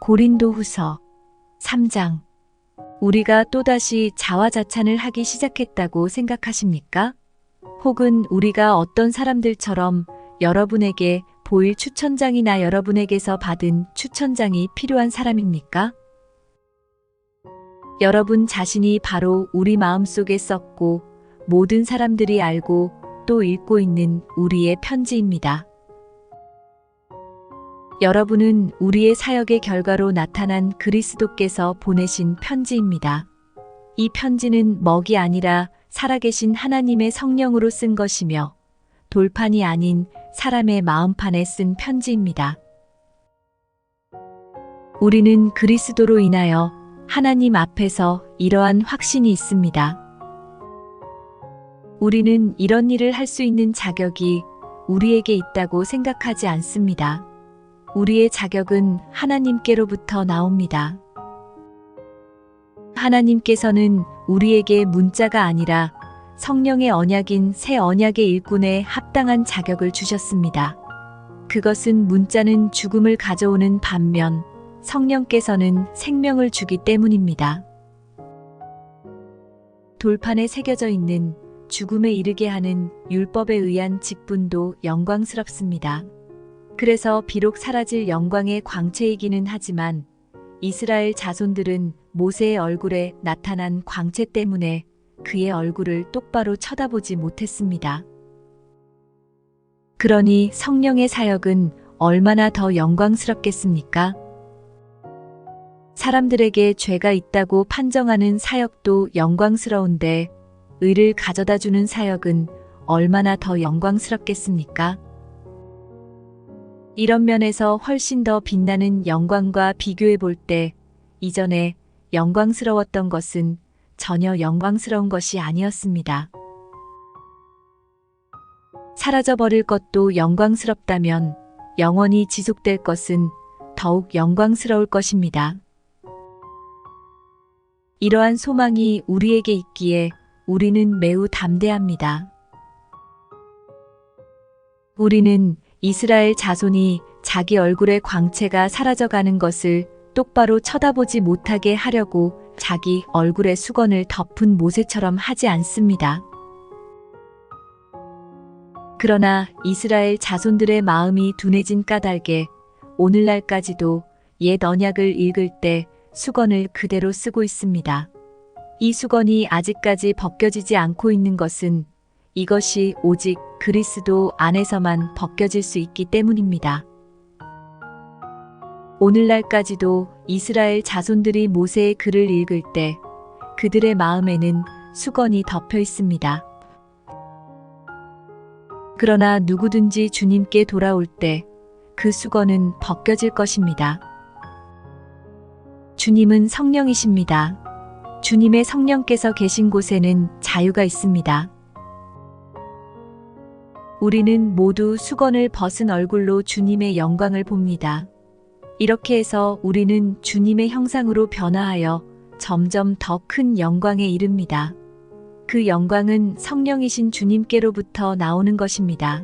고린도 후서 3장. 우리가 또다시 자화자찬을 하기 시작했다고 생각하십니까? 혹은 우리가 어떤 사람들처럼 여러분에게 보일 추천장이나 여러분에게서 받은 추천장이 필요한 사람입니까? 여러분 자신이 바로 우리 마음속에 썼고 모든 사람들이 알고 또 읽고 있는 우리의 편지입니다. 여러분은 우리의 사역의 결과로 나타난 그리스도께서 보내신 편지입니다. 이 편지는 먹이 아니라 살아계신 하나님의 성령으로 쓴 것이며 돌판이 아닌 사람의 마음판에 쓴 편지입니다. 우리는 그리스도로 인하여 하나님 앞에서 이러한 확신이 있습니다. 우리는 이런 일을 할 수 있는 자격이 우리에게 있다고 생각하지 않습니다. 우리의 자격은 하나님께로부터 나옵니다. 하나님께서는 우리에게 문자가 아니라 성령의 언약인 새 언약의 일꾼에 합당한 자격을 주셨습니다. 그것은 문자는 죽음을 가져오는 반면 성령께서는 생명을 주기 때문입니다. 돌판에 새겨져 있는 죽음에 이르게 하는 율법에 의한 직분도 영광스럽습니다. 그래서 비록 사라질 영광의 광채이기는 하지만 이스라엘 자손들은 모세의 얼굴에 나타난 광채 때문에 그의 얼굴을 똑바로 쳐다보지 못했습니다. 그러니 성령의 사역은 얼마나 더 영광스럽겠습니까? 사람들에게 죄가 있다고 판정하는 사역도 영광스러운데 의를 가져다 주는 사역은 얼마나 더 영광스럽겠습니까? 이런 면에서 훨씬 더 빛나는 영광과 비교해 볼 때 이전에 영광스러웠던 것은 전혀 영광스러운 것이 아니었습니다. 사라져버릴 것도 영광스럽다면 영원히 지속될 것은 더욱 영광스러울 것입니다. 이러한 소망이 우리에게 있기에 우리는 매우 담대합니다. 우리는 이스라엘 자손이 자기 얼굴의 광채가 사라져가는 것을 똑바로 쳐다보지 못하게 하려고 자기 얼굴의 수건을 덮은 모세처럼 하지 않습니다. 그러나 이스라엘 자손들의 마음이 둔해진 까닭에 오늘날까지도 옛 언약을 읽을 때 수건을 그대로 쓰고 있습니다. 이 수건이 아직까지 벗겨지지 않고 있는 것은 이것이 오직 그리스도 안에서만 벗겨질 수 있기 때문입니다. 오늘날까지도 이스라엘 자손들이 모세의 글을 읽을 때 그들의 마음에는 수건이 덮여 있습니다. 그러나 누구든지 주님께 돌아올 때 그 수건은 벗겨질 것입니다. 주님은 성령이십니다. 주님의 성령께서 계신 곳에는 자유가 있습니다. 우리는 모두 수건을 벗은 얼굴로 주님의 영광을 봅니다. 이렇게 해서 우리는 주님의 형상으로 변화하여 점점 더 큰 영광에 이릅니다. 그 영광은 성령이신 주님께로부터 나오는 것입니다.